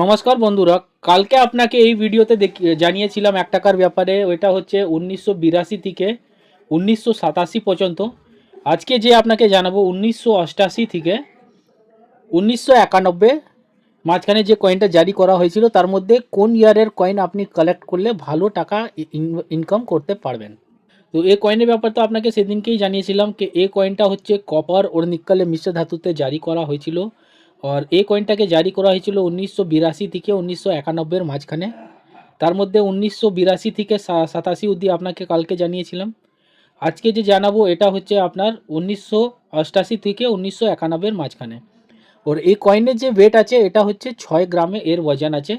নমস্কার বন্ধুরা, কালকে আপনাকে এই ভিডিওতে জানিয়েছিলাম এক টাকার ব্যাপারে, ওইটা হচ্ছে উনিশশো বিরাশি থেকে উনিশশো সাতাশি পর্যন্ত। আজকে যে আপনাকে জানাব উনিশশো থেকে উনিশশো একানব্বই, মাঝখানে যে কয়েনটা জারি করা হয়েছিল, তার মধ্যে কোন ইয়ারের কয়েন আপনি কালেক্ট করলে ভালো টাকা ইনকাম করতে পারবেন। তো এই কয়েনের ব্যাপার তো আপনাকে সেদিনকেই জানিয়েছিলাম, কি এই কয়েনটা হচ্ছে কপার ওর নিক্কেলে মিশ্র ধাতুতে জারি করা হয়েছিল। আর এই কয়েনটাকে জারি করা হয়েছিল উনিশশো বিরাশি থেকে উনিশশো একানব্বইয়ের মাঝখানে। তার মধ্যে উনিশশো বিরাশি থেকে সাতাশি অবধি আপনাকে কালকে জানিয়েছিলাম। আজকে যে জানাব, এটা হচ্ছে আপনার উনিশশো অষ্টাশি থেকে উনিশশো একানব্বইয়ের মাঝখানে। ওর এই কয়েনের যে ওয়েট আছে, এটা হচ্ছে ছয় গ্রামে এর ওজন আছে।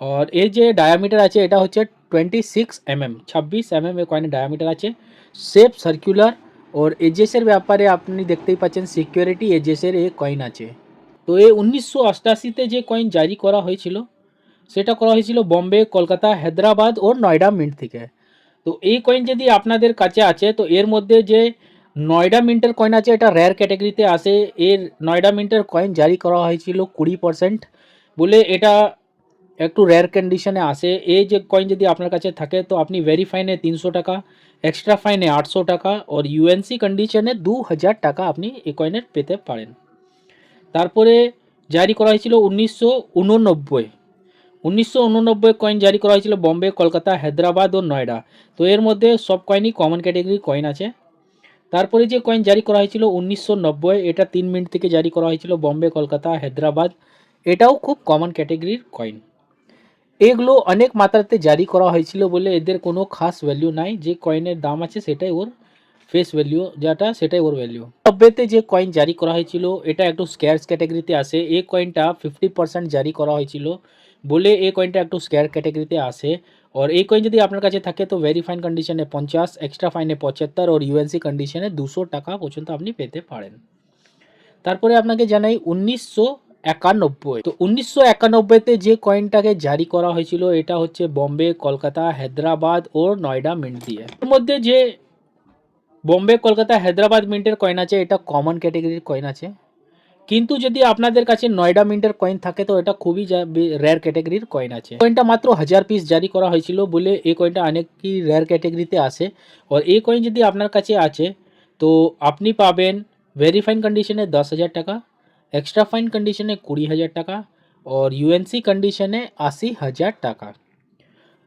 আর এর যে ডায়ামিটার আছে, এটা হচ্ছে টোয়েন্টি সিক্স এমএম ছাব্বিশ এমএম এর কয়েনের ডায়ামিটার আছে। শেপ সার্কুলার ওর এজেসের ব্যাপারে আপনি দেখতেই পাচ্ছেন সিকিউরিটি এজেসের এই কয়েন আছে। তো এই উনিশশো অষ্টাশিতে যে কয়েন জারি করা হয়েছিল, সেটা করা হয়েছিল বম্বে, কলকাতা, হায়দ্রাবাদ ও নয়ডা মিন্ট থেকে। তো এই কয়েন যদি আপনাদের কাছে আছে, তো এর মধ্যে যে নয়ডা মিন্টের কয়েন আছে, এটা রেয়ার ক্যাটাগরিতে আসে। এর নয়ডা মিন্টের কয়েন জারি করা হয়েছিল কুড়ি পার্সেন্ট বলে এটা একটু রেয়ার কন্ডিশনে আসে। এই যে কয়েন যদি আপনার কাছে থাকে, তো আপনি ভেরিফাইনে তিনশো টাকা এক্সট্রা ফাইনে আটশো টাকা আর ইউএনসি কন্ডিশনে দু হাজার টাকা আপনি এই কয়েনের পেতে পারেন। তারপরে জারি করা হয়েছিল উনিশশো উননব্বই। উনিশশো উননব্বই কয়েন জারি করা হয়েছিল বম্বে, কলকাতা, হায়দ্রাবাদ ও নয়ডা। তো এর মধ্যে সব কয়েনই কমন ক্যাটাগরির কয়েন আছে। তারপরে যে কয়েন জারি করা হয়েছিল উনিশশো নব্বই, এটা তিন মিনিট থেকে জারি করা হয়েছিল বম্বে, কলকাতা, হায়দ্রাবাদ। এটাও খুব কমন ক্যাটাগরির কয়েন এগুলো অনেক মাত্রাতে জারি করা হয়েছিল বলে এদের কোনো খাস ভ্যালু নাই। যে কয়েনের দাম আছে সেটাই ওর ফেস ভ্যালু যেটা সেটাই ওর ভ্যালু নব্বইতে যে কয়েন জারি করা হয়েছিল, এটা একটু স্ক্যার্স ক্যাটাগরিতে আসে। এই কয়েনটা ফিফটি পার্সেন্ট জারি করা হয়েছিল বলে এই কয়েনটা একটু স্ক্যার ক্যাটাগরিতে আসে। আর এই কয়েন যদি আপনার কাছে থাকে, তো ভেরি ফাইন কন্ডিশনে পঞ্চাশ এক্সট্রা ফাইনে পঁচাত্তর আর ইউএনসি কন্ডিশনে দুশো টাকা পর্যন্ত আপনি পেতে পারেন। তারপরে আপনাকে জানাই উনিশশো একানব্বই। তো উনিশশো একানব্বইতে যে কয়েনটাকে জারি করা হয়েছিল, এটা হচ্ছে বম্বে, কলকাতা, হায়দ্রাবাদ ও নয়ডা মিন্ট দিয়ে। এর মধ্যে যে বম্বে, কলকাতা, হায়দ্রাবাদ মিন্টের কয়েন আছে, এটা কমন ক্যাটাগরির কয়েন আছে। কিন্তু যদি আপনাদের কাছে নয়ডা মিন্টের কয়েন থাকে, তো এটা খুবই রেয়ার ক্যাটাগরির কয়েন আছে। কয়েনটা মাত্র হাজার পিস জারি করা হয়েছিল বলে এই কয়েনটা অনেকই রেয়ার ক্যাটাগরিতে আসে। আর এই কয়েন যদি আপনার কাছে আছে, তো আপনি পাবেন ভেরি ফাইন কন্ডিশনে দশ হাজার টাকা এক্সট্রা ফাইন কন্ডিশনে কুড়ি হাজার টাকা, আর ইউএনসি কন্ডিশনে আশি হাজার টাকা।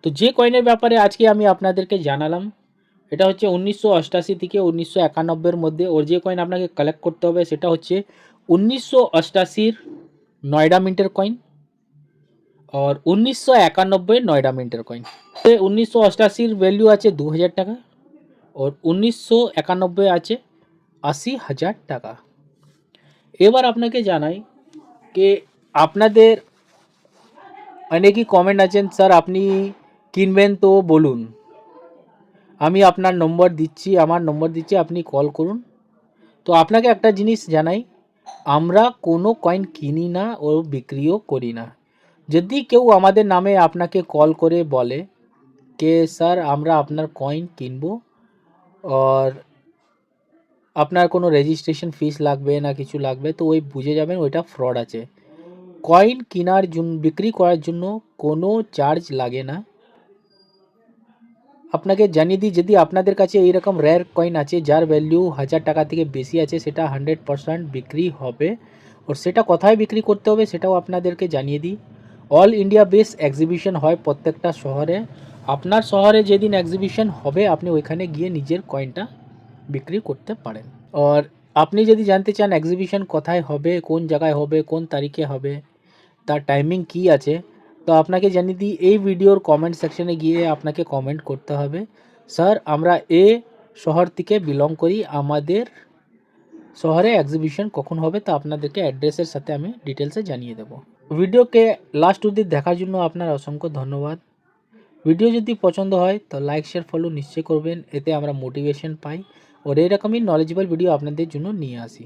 তো যে কয়েনের ব্যাপারে আজকে আমি আপনাদেরকে জানালাম এটা হচ্ছে উনিশশো অষ্টাশি থেকে উনিশশো একানব্বইয়ের মধ্যে ওর যে কয়েন আপনাকে কালেক্ট করতে হবে সেটা হচ্ছে উনিশশো অষ্টাশির নয়ডা মিন্টের কয়েন আর উনিশশো একানব্বই নয়ডা মিন্টের কয়েন উনিশশো অষ্টাশির ভ্যালু আছে দু হাজার টাকা আর উনিশশো একানব্বই আছে আশি হাজার টাকা। এবার আপনাকে জানাই যে আপনাদের অনেকই কমেন্ট আছেন, স্যার, আপনি কিনবেন তো বলুন। আমি আপনার নম্বর দিচ্ছি, আমার নম্বর দিচ্ছি, আপনি কল করুন। তো আপনাকে একটা জিনিস জানাই, আমরা কোনো কয়েন কিনি না ও বিক্রিও করি না। যদি কেউ আমাদের নামে আপনাকে কল করে বলে কে স্যার, আমরা আপনার কয়েন কিনবো, আর আপনার কোনো রেজিস্ট্রেশন ফিস লাগবে না কিছু লাগবে, তো ওই বুঝে যাবেন ওইটা ফ্রড আছে। কয়েন কেনার জন্য বিক্রি করার জন্য কোনো চার্জ লাগে না। আপনাকে জানিয়ে দিই, যদি আপনাদের কাছে এইরকম রেয়ার কয়েন আছে, যার ভ্যালু হাজার টাকা থেকে বেশি আছে, সেটা হান্ড্রেড পারসেন্ট বিক্রি হবে আর সেটা কোথায় বিক্রি করতে হবে সেটাও আপনাদেরকে জানিয়ে দিই। অল ইন্ডিয়া বেস এক্সিবিশন হয় প্রত্যেকটা শহরে। আপনার শহরে যেদিন এক্সিবিশন হবে, আপনি ওইখানে গিয়ে নিজের কয়েনটা বিক্রি করতে পারেন। আর আপনি যদি জানতে চান এক্সিবিশন কোথায় হবে, কোন জায়গায় হবে, কোন তারিখে হবে, তার টাইমিং কি আছে তো আপনাকে জানিয়ে দিই, এই ভিডিওর কমেন্ট সেকশনে গিয়ে আপনাকে কমেন্ট করতে হবে। স্যার আমরা এ শহর থেকে বিলং করি, আমাদের শহরে এক্সিবিশন কখন হবে তা আপনাদেরকে অ্যাড্রেসের সাথে আমি ডিটেলসে জানিয়ে দেবো। ভিডিওকে লাস্ট অবধি দেখার জন্য আপনার অসংখ্য ধন্যবাদ। ভিডিও যদি পছন্দ হয়, তো লাইক শেয়ার ফলো নিশ্চয়ই করবেন, এতে আমরা মোটিভেশন পাই। ওর এরকমই নলেজেবল ভিডিও আপনাদের জন্য নিয়ে আসি।